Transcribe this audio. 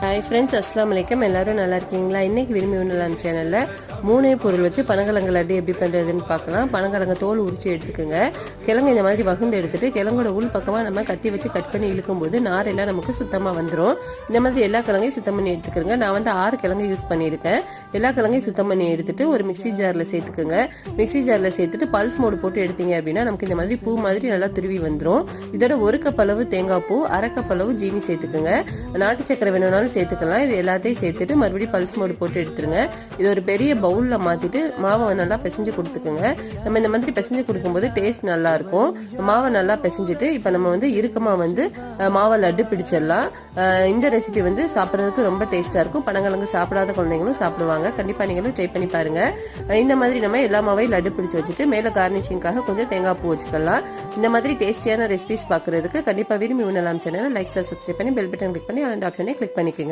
Hi friends அஸ்லாம் வலைக்கம் எல்லோரும் நல்லா இருக்கீங்களா? இன்றைக்கி விரும்பி உண்ணலாம் சேனலில் மூணே பொருள் வச்சு பனங்கிழங்கு லட்டு எப்படி பண்ணுறதுன்னு பார்க்கலாம். பனங்கிழங்கு தோல் உரிச்சு எடுத்துக்கோங்க. கிழங்கு இந்த மாதிரி வகுந்து எடுத்துகிட்டு கிழங்கோட உள் பக்கமாக நம்ம கத்தி வச்சு கட் பண்ணி இழுக்கும்போது நார் எல்லாம் நமக்கு சுத்தமாக வந்துடும் இந்த மாதிரி எல்லா கிழங்கையும் சுத்தம் பண்ணி எடுத்துக்கிறோங்க நான் வந்து ஆறு கிழங்கு யூஸ் பண்ணியிருக்கேன். எல்லா கிழங்கையும் சுத்தம் பண்ணி எடுத்துட்டு ஒரு மிக்ஸி ஜாரில் சேர்த்துக்கோங்க. மிக்ஸி ஜாரில் சேர்த்துட்டு பல்ஸ் மோடு போட்டு எடுத்தீங்க அப்படின்னா நமக்கு இந்த மாதிரி பூ மாதிரி நல்லா துருவி வந்துடும் இதோட ஒரு கப் அளவு தேங்காய் பூ அரை கப் அளவு ஜீனி சேர்த்துக்கோங்க. நாட்டு சக்கரை வேணும்னாலும் சேர்த்துக்கலாம். இது எல்லாத்தையும் சேர்த்துட்டு மறுபடியும் பல்ஸ் மோடு போட்டு எடுத்துருங்க. இது ஒரு பெரிய பவுலில் மாற்றிட்டு மாவை நல்லா பிசைஞ்சு கொடுத்துக்குங்க. நம்ம இந்த மாதிரி பிசைஞ்சு கொடுக்கும்போது டேஸ்ட் நல்லா இருக்கும் மாவை நல்லா பிசைஞ்சிட்டு இப்போ நம்ம வந்து இறுக்கமாக வந்து மாவை லட்டு பிடிச்சிடலாம். இந்த ரெசிபி வந்து சாப்பிட்றதுக்கு ரொம்ப டேஸ்ட்டாக இருக்கும். பனங்கிழங்கு சாப்பிடாத குழந்தைங்களும் சாப்பிடுவாங்க. கண்டிப்பாக நீங்களும் ட்ரை பண்ணி பாருங்க. இந்த மாதிரி நம்ம எல்லா மாவையும் லட்டு பிடிச்சி வச்சுட்டு மேலே கார்னிஷிங்காக கொஞ்சம் தேங்காய் பூ வச்சுக்கலாம். இந்த மாதிரி டேஸ்டியான ரெசிபிஸ் பார்க்குறதுக்கு கண்டிப்பாக விரும்பி உண்ணலாம் சேனலை லைக் சப்ஸ்கிரைப் பண்ணி பெல் பட்டன் கிளிக் பண்ணி அந்த ஆப்ஷனே கிளிக் பண்ணிக்கோங்க.